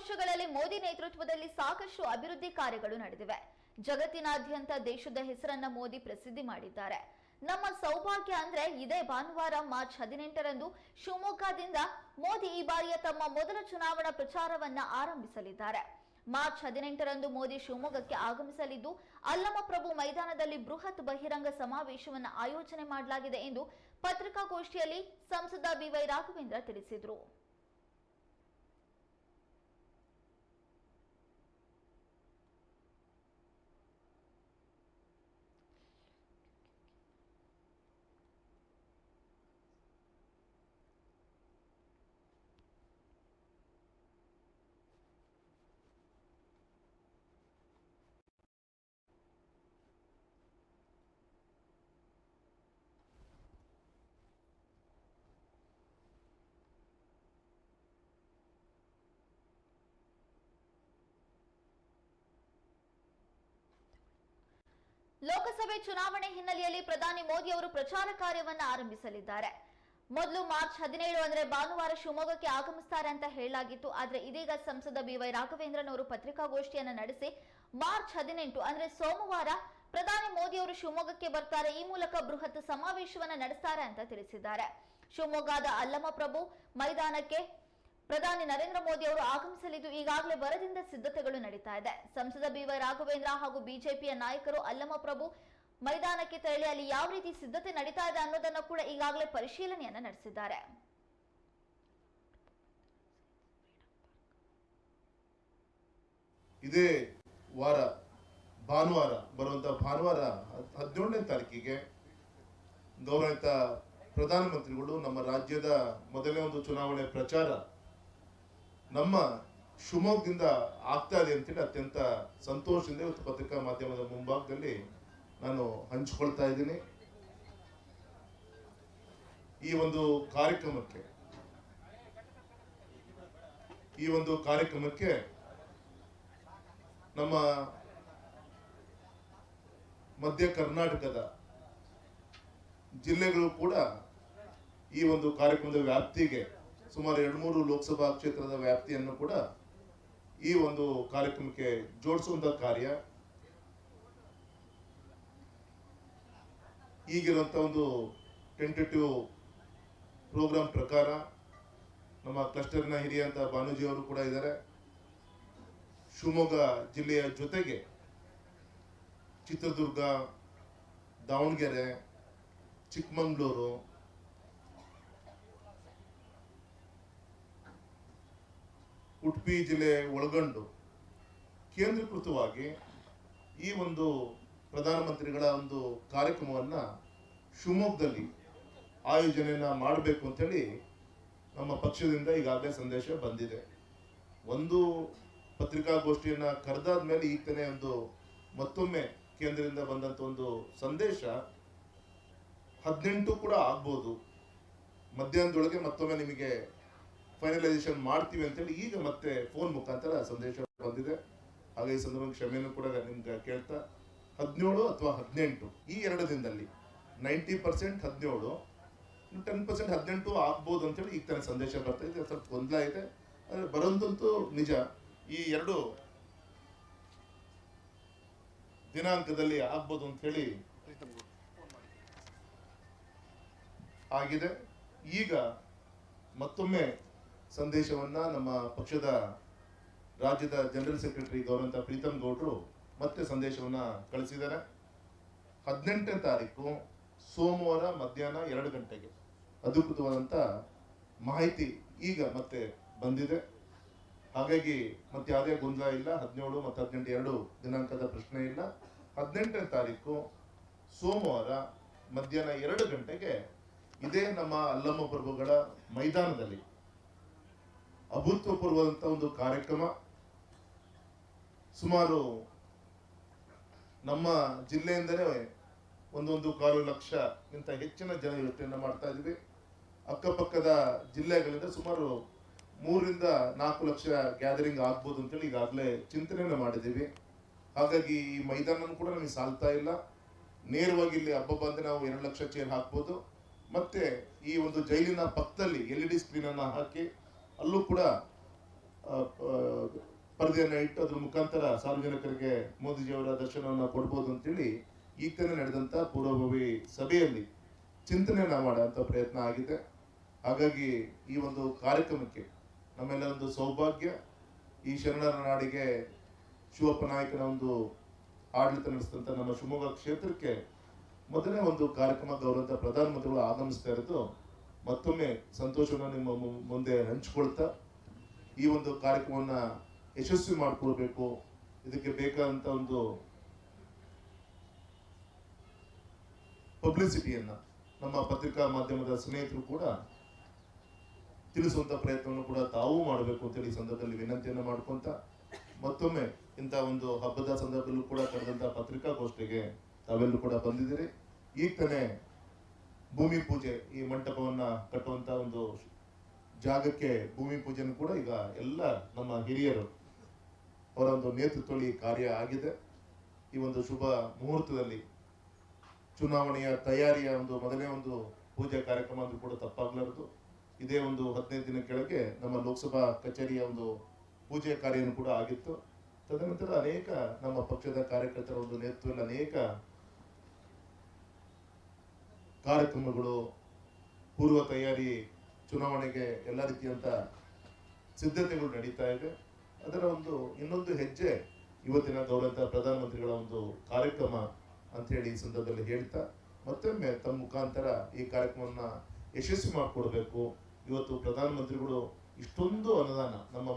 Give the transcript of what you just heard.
ವರ್ಷಗಳಲ್ಲಿ ಮೋದಿ ನೇತೃತ್ವದಲ್ಲಿ ಸಾಕಷ್ಟು ಅಭಿವೃದ್ಧಿ ಕಾರ್ಯಗಳು ನಡೆದಿವೆ. ಜಗತ್ತಿನಾದ್ಯಂತ ದೇಶದ ಹೆಸರನ್ನ ಮೋದಿ ಪ್ರಸಿದ್ಧಿ ಮಾಡಿದ್ದಾರೆ. ನಮ್ಮ ಸೌಭಾಗ್ಯ ಅಂದ್ರೆ ಇದೇ ಭಾನುವಾರ ಮಾರ್ಚ್ ಹದಿನೆಂಟರಂದು ಶಿವಮೊಗ್ಗದಿಂದ ಮೋದಿ ಈ ಬಾರಿಯ ತಮ್ಮ ಮೊದಲ ಚುನಾವಣಾ ಪ್ರಚಾರವನ್ನ ಆರಂಭಿಸಲಿದ್ದಾರೆ. ಮಾರ್ಚ್ ಹದಿನೆಂಟರಂದು ಮೋದಿ ಶಿವಮೊಗ್ಗಕ್ಕೆ ಆಗಮಿಸಲಿದ್ದು ಅಲ್ಲಮಪ್ರಭು ಮೈದಾನದಲ್ಲಿ ಬೃಹತ್ ಬಹಿರಂಗ ಸಮಾವೇಶವನ್ನು ಆಯೋಜನೆ ಮಾಡಲಾಗಿದೆ ಎಂದು ಪತ್ರಿಕಾಗೋಷ್ಠಿಯಲ್ಲಿ ಸಂಸದ ಬಿವೈ ರಾಘವೇಂದ್ರ ತಿಳಿಸಿದರು. ಲೋಕಸಭೆ ಚುನಾವಣೆ ಹಿನ್ನೆಲೆಯಲ್ಲಿ ಪ್ರಧಾನಿ ಮೋದಿ ಅವರು ಪ್ರಚಾರ ಕಾರ್ಯವನ್ನು ಆರಂಭಿಸಲಿದ್ದಾರೆ. ಮೊದಲು ಮಾರ್ಚ್ ಹದಿನೇಳು ಅಂದ್ರೆ ಭಾನುವಾರ ಶಿವಮೊಗ್ಗಕ್ಕೆ ಆಗಮಿಸ್ತಾರೆ ಅಂತ ಹೇಳಲಾಗಿತ್ತು. ಆದರೆ ಇದೀಗ ಸಂಸದ ಬಿವೈ ರಾಘವೇಂದ್ರನ್ ಅವರು ಪತ್ರಿಕಾಗೋಷ್ಠಿಯನ್ನು ನಡೆಸಿ ಮಾರ್ಚ್ ಹದಿನೆಂಟು ಅಂದ್ರೆ ಸೋಮವಾರ ಪ್ರಧಾನಿ ಮೋದಿ ಅವರು ಶಿವಮೊಗ್ಗಕ್ಕೆ ಬರ್ತಾರೆ. ಈ ಮೂಲಕ ಬೃಹತ್ ಸಮಾವೇಶವನ್ನ ನಡೆಸ್ತಾರೆ ಅಂತ ತಿಳಿಸಿದ್ದಾರೆ. ಶಿವಮೊಗ್ಗದ ಅಲ್ಲಮಪ್ರಭು ಮೈದಾನಕ್ಕೆ ಪ್ರಧಾನಿ ನರೇಂದ್ರ ಮೋದಿ ಅವರು ಆಗಮಿಸಲಿದ್ದು ಈಗಾಗಲೇ ಬರದಿಂದ ಸಿದ್ಧತೆಗಳು ನಡೀತಾ ಇದೆ. ಸಂಸದ ಬಿವೈ ರಾಘವೇಂದ್ರ ಹಾಗೂ ಬಿಜೆಪಿಯ ನಾಯಕರು ಅಲ್ಲಮಪ್ರಭು ಮೈದಾನಕ್ಕೆ ತೆರಳಿ ಅಲ್ಲಿ ಯಾವ ರೀತಿ ಸಿದ್ಧತೆ ನಡೀತಾ ಇದೆ ಅನ್ನೋದನ್ನ ಕೂಡ ಈಗಾಗಲೇ ಪರಿಶೀಲನೆಯನ್ನ ನಡೆಸಿದ್ದಾರೆ. ಇದೇ ವಾರ, ಭಾನುವಾರ, ಬರುವಂತ ಭಾನುವಾರ ಹದ್- ಹದಿನೇಳನೇ ತಾರೀಕಿಗೆ ಗೌರವಿತ ಪ್ರಧಾನಮಂತ್ರಿಗಳು ನಮ್ಮ ರಾಜ್ಯದ ಮೊದಲನೇ ಒಂದು ಚುನಾವಣೆ ಪ್ರಚಾರ ನಮ್ಮ ಶಿವಮೊಗ್ಗದಿಂದ ಆಗ್ತಾ ಇದೆ ಅಂತೇಳಿ ಅತ್ಯಂತ ಸಂತೋಷದಿಂದ ಇವತ್ತು ಪತ್ರಿಕಾ ಮಾಧ್ಯಮದ ಮುಂಭಾಗದಲ್ಲಿ ನಾನು ಹಂಚಿಕೊಳ್ತಾ ಇದ್ದೀನಿ. ಈ ಒಂದು ಕಾರ್ಯಕ್ರಮಕ್ಕೆ, ಈ ಒಂದು ಕಾರ್ಯಕ್ರಮಕ್ಕೆ ನಮ್ಮ ಮಧ್ಯ ಕರ್ನಾಟಕದ ಜಿಲ್ಲೆಗಳು ಕೂಡ ಈ ಒಂದು ಕಾರ್ಯಕ್ರಮದ ವ್ಯಾಪ್ತಿಗೆ ಸುಮಾರು ಎರಡು ಮೂರು ಲೋಕಸಭಾ ಕ್ಷೇತ್ರದ ವ್ಯಾಪ್ತಿಯನ್ನು ಕೂಡ ಈ ಒಂದು ಕಾರ್ಯಕ್ರಮಕ್ಕೆ ಜೋಡಿಸುವಂತ ಕಾರ್ಯ. ಈಗಿರುವಂತ ಒಂದು ಟೆಂಟೇಟಿವ್ ಪ್ರೋಗ್ರಾಮ್ ಪ್ರಕಾರ ನಮ್ಮ ಕ್ಲಸ್ಟರ್ನ ಹಿರಿಯಂತ ಭಾನುಜಿ ಅವರು ಕೂಡ ಇದ್ದಾರೆ. ಶಿವಮೊಗ್ಗ ಜಿಲ್ಲೆಯ ಜೊತೆಗೆ ಚಿತ್ರದುರ್ಗ, ದಾವಣಗೆರೆ, ಚಿಕ್ಕಮಂಗ್ಳೂರು ಉಡುಪಿ ಜಿಲ್ಲೆ ಒಳಗೊಂಡು ಕೇಂದ್ರೀಕೃತವಾಗಿ ಈ ಒಂದು ಪ್ರಧಾನಮಂತ್ರಿಗಳ ಒಂದು ಕಾರ್ಯಕ್ರಮವನ್ನು ಶಿವಮೊಗ್ಗದಲ್ಲಿ ಆಯೋಜನೆಯನ್ನು ಮಾಡಬೇಕು ಅಂತೇಳಿ ನಮ್ಮ ಪಕ್ಷದಿಂದ ಈಗಾಗಲೇ ಸಂದೇಶ ಬಂದಿದೆ. ಒಂದು ಪತ್ರಿಕಾಗೋಷ್ಠಿಯನ್ನು ಕರೆದಾದ ಮೇಲೆ ಈಗ ತಾನೇ ಒಂದು ಮತ್ತೊಮ್ಮೆ ಕೇಂದ್ರದಿಂದ ಬಂದಂಥ ಒಂದು ಸಂದೇಶ ಹದಿನೆಂಟು ಕೂಡ ಆಗ್ಬೋದು. ಮಧ್ಯಾಹ್ನದೊಳಗೆ ಮತ್ತೊಮ್ಮೆ ನಿಮಗೆ ಫೈನಲೈಸೇಷನ್ ಮಾಡ್ತೀವಿ ಅಂತೇಳಿ ಈಗ ಮತ್ತೆ ಫೋನ್ ಮುಖಾಂತರ ಸಂದೇಶ ಬಂದಿದೆ. ಹಾಗೆ ಈ ಸಂದರ್ಭದಲ್ಲಿ ಕ್ಷಮೆಯನ್ನು ಕೂಡ ನಿಮ್ಗೆ ಕೇಳ್ತಾ, ಹದಿನೇಳು ಅಥವಾ ಹದಿನೆಂಟು, ಈ ಎರಡು ದಿನದಲ್ಲಿ ನೈಂಟಿ ಪರ್ಸೆಂಟ್ ಹದಿನೇಳು ಟೆನ್ ಪರ್ಸೆಂಟ್ ಹದಿನೆಂಟು ಆಗ್ಬೋದು ಅಂತೇಳಿ ಈಗ ತಾನೇ ಸಂದೇಶ ಬರ್ತಾ ಇದೆ. ಸ್ವಲ್ಪ ಗೊಂದಲ ಇದೆ. ಆದರೆ ಬರೋದಂತೂ ನಿಜ, ಈ ಎರಡು ದಿನಾಂಕದಲ್ಲಿ ಆಗ್ಬೋದು ಅಂಥೇಳಿ ಆಗಿದೆ. ಈಗ ಮತ್ತೊಮ್ಮೆ ಸಂದೇಶವನ್ನ ನಮ್ಮ ಪಕ್ಷದ ರಾಜ್ಯದ ಜನರಲ್ ಸೆಕ್ರೆಟರಿ ಗೌರಂತ ಪ್ರೀತಮ್ ಗೌಡ್ರು ಮತ್ತೆ ಸಂದೇಶವನ್ನ ಕಳಿಸಿದ್ದಾರೆ. ಹದಿನೆಂಟನೇ ತಾರೀಕು ಸೋಮವಾರ ಮಧ್ಯಾಹ್ನ ಎರಡು ಗಂಟೆಗೆ ಅಧಿಕೃತವಾದಂಥ ಮಾಹಿತಿ ಈಗ ಮತ್ತೆ ಬಂದಿದೆ. ಹಾಗಾಗಿ ಮತ್ತೆ ಯಾವುದೇ ಗೊಂದಲ ಇಲ್ಲ. ಹದಿನೇಳು ಮತ್ತು ಹದಿನೆಂಟು ಎರಡು ದಿನಾಂಕದ ಪ್ರಶ್ನೆ ಇಲ್ಲ. ಹದಿನೆಂಟನೇ ತಾರೀಕು ಸೋಮವಾರ ಮಧ್ಯಾಹ್ನ ಎರಡು ಗಂಟೆಗೆ ಇದೇ ನಮ್ಮ ಅಲ್ಲಮ್ಮ ಪ್ರಭುಗಳ ಮೈದಾನದಲ್ಲಿ ಅಭೂತಪೂರ್ವದಂತ ಒಂದು ಕಾರ್ಯಕ್ರಮ. ಸುಮಾರು ನಮ್ಮ ಜಿಲ್ಲೆಯಿಂದಲೇ ಒಂದೊಂದು ಕಾಲು ಲಕ್ಷಕ್ಕಿಂತ ಹೆಚ್ಚಿನ ಜನ ಇವತ್ತನ್ನ ಮಾಡ್ತಾ ಇದ್ವಿ ಅಕ್ಕಪಕ್ಕದ ಜಿಲ್ಲೆಗಳಿಂದ ಸುಮಾರು ಮೂರರಿಂದ ನಾಲ್ಕು ಲಕ್ಷ ಗ್ಯಾದರಿಂಗ್ ಆಗ್ಬೋದು ಅಂತೇಳಿ ಈಗಾಗಲೇ ಚಿಂತನೆಯನ್ನು ಮಾಡಿದ್ದೀವಿ. ಹಾಗಾಗಿ ಈ ಮೈದಾನನೂ ಕೂಡ ನಮಗೆ ಸಾಲ್ತಾ ಇಲ್ಲ. ನೇರವಾಗಿ ಇಲ್ಲಿ ಹಬ್ಬ ಬಂದರೆ ನಾವು ಎರಡು ಲಕ್ಷ ಚೇರ್ ಹಾಕ್ಬೋದು. ಮತ್ತೆ ಈ ಒಂದು ಜೈಲಿನ ಪಕ್ಕದಲ್ಲಿ ಎಲ್ ಇ ಡಿ ಸ್ಕ್ರೀನನ್ನು ಹಾಕಿ ಅಲ್ಲೂ ಕೂಡ ಪರದೆಯನ್ನು ಇಟ್ಟು ಅದರ ಮುಖಾಂತರ ಸಾರ್ವಜನಿಕರಿಗೆ ಮೋದಿಜಿಯವರ ದರ್ಶನವನ್ನು ಕೊಡ್ಬೋದು ಅಂತೇಳಿ ಈಗ ನಡೆದಂಥ ಪೂರ್ವಭಾವಿ ಸಭೆಯಲ್ಲಿ ಚಿಂತನೆಯನ್ನು ಮಾಡುವಂಥ ಪ್ರಯತ್ನ ಆಗಿದೆ. ಹಾಗಾಗಿ ಈ ಒಂದು ಕಾರ್ಯಕ್ರಮಕ್ಕೆ ನಮ್ಮೆಲ್ಲ ಒಂದು ಸೌಭಾಗ್ಯ. ಈ ಶರಣರ ನಾಡಿಗೆ ಶಿವಪ್ಪ ನಾಯಕನ ಒಂದು ಆಡಳಿತ ನಡೆಸಿದಂಥ ನಮ್ಮ ಶಿವಮೊಗ್ಗ ಕ್ಷೇತ್ರಕ್ಕೆ ಮೊದಲನೇ ಒಂದು ಕಾರ್ಯಕ್ರಮ ಗೌರವಂತ ಪ್ರಧಾನಮಂತ್ರಿಗಳು ಆಗಮಿಸ್ತಾ ಇರೋದು ಮತ್ತೊಮ್ಮೆ ಸಂತೋಷವನ್ನು ನಿಮ್ಮ ಮುಂದೆ ಹಂಚಿಕೊಳ್ತಾ ಈ ಒಂದು ಕಾರ್ಯಕ್ರಮವನ್ನ ಯಶಸ್ವಿ ಮಾಡಿಕೊಳ್ಬೇಕು. ಇದಕ್ಕೆ ಬೇಕಾದಂತ ಒಂದು ಪಬ್ಲಿಸಿಟಿಯನ್ನ ನಮ್ಮ ಪತ್ರಿಕಾ ಮಾಧ್ಯಮದ ಸ್ನೇಹಿತರು ಕೂಡ ತಿಳಿಸುವಂತ ಪ್ರಯತ್ನವನ್ನು ಕೂಡ ತಾವು ಮಾಡಬೇಕು ಅಂತೇಳಿ ಈ ಸಂದರ್ಭದಲ್ಲಿ ವಿನಂತಿಯನ್ನ ಮಾಡ್ಕೊಂತ ಮತ್ತೊಮ್ಮೆ ಇಂಥ ಒಂದು ಹಬ್ಬದ ಸಂದರ್ಭದಲ್ಲೂ ಕೂಡ ಕರೆದಂತ ಪತ್ರಿಕಾಗೋಷ್ಠಿಗೆ ತಾವೆಲ್ಲರೂ ಕೂಡ ಬಂದಿದ್ದೀರಿ. ಈಗ ತಾನೇ ಭೂಮಿ ಪೂಜೆ ಈ ಮಂಟಪವನ್ನ ಕಟ್ಟುವಂತ ಒಂದು ಜಾಗಕ್ಕೆ ಭೂಮಿ ಪೂಜೆನೂ ಕೂಡ ಈಗ ಎಲ್ಲ ನಮ್ಮ ಹಿರಿಯರು ಅವರ ಒಂದು ನೇತೃತ್ವದಲ್ಲಿ ಕಾರ್ಯ ಆಗಿದೆ. ಈ ಒಂದು ಶುಭ ಮುಹೂರ್ತದಲ್ಲಿ ಚುನಾವಣೆಯ ತಯಾರಿಯ ಒಂದು ಮೊದಲನೇ ಒಂದು ಪೂಜೆ ಕಾರ್ಯಕ್ರಮ ಅಂದ್ರೂ ಕೂಡ ತಪ್ಪಾಗ್ಲಾರದು. ಇದೇ ಒಂದು ಹದಿನೈದು ದಿನ ಕೆಳಗೆ ನಮ್ಮ ಲೋಕಸಭಾ ಕಚೇರಿಯ ಒಂದು ಪೂಜೆ ಕಾರ್ಯನೂ ಕೂಡ ಆಗಿತ್ತು. ತದನಂತರ ಅನೇಕ ನಮ್ಮ ಪಕ್ಷದ ಕಾರ್ಯಕರ್ತರ ಒಂದು ನೇತೃತ್ವದಲ್ಲಿ ಅನೇಕ ಕಾರ್ಯಕ್ರಮಗಳು ಪೂರ್ವ ತಯಾರಿ ಚುನಾವಣೆಗೆ ಎಲ್ಲ ರೀತಿಯಂತ ಸಿದ್ಧತೆಗಳು ನಡೀತಾ ಇದೆ. ಅದರ ಒಂದು ಇನ್ನೊಂದು ಹೆಜ್ಜೆ ಇವತ್ತಿನ ಗೌರವಂತ ಪ್ರಧಾನಮಂತ್ರಿಗಳ ಒಂದು ಕಾರ್ಯಕ್ರಮ ಅಂತ ಹೇಳಿ ಈ ಸಂದರ್ಭದಲ್ಲಿ ಹೇಳ್ತಾ, ಮತ್ತೊಮ್ಮೆ ತಮ್ಮ ಮುಖಾಂತರ ಈ ಕಾರ್ಯಕ್ರಮವನ್ನ ಯಶಸ್ವಿ ಮಾಡಿಕೊಡ್ಬೇಕು. ಇವತ್ತು ಪ್ರಧಾನಮಂತ್ರಿಗಳು ಇಷ್ಟೊಂದು ಅನುದಾನ ನಮ್ಮ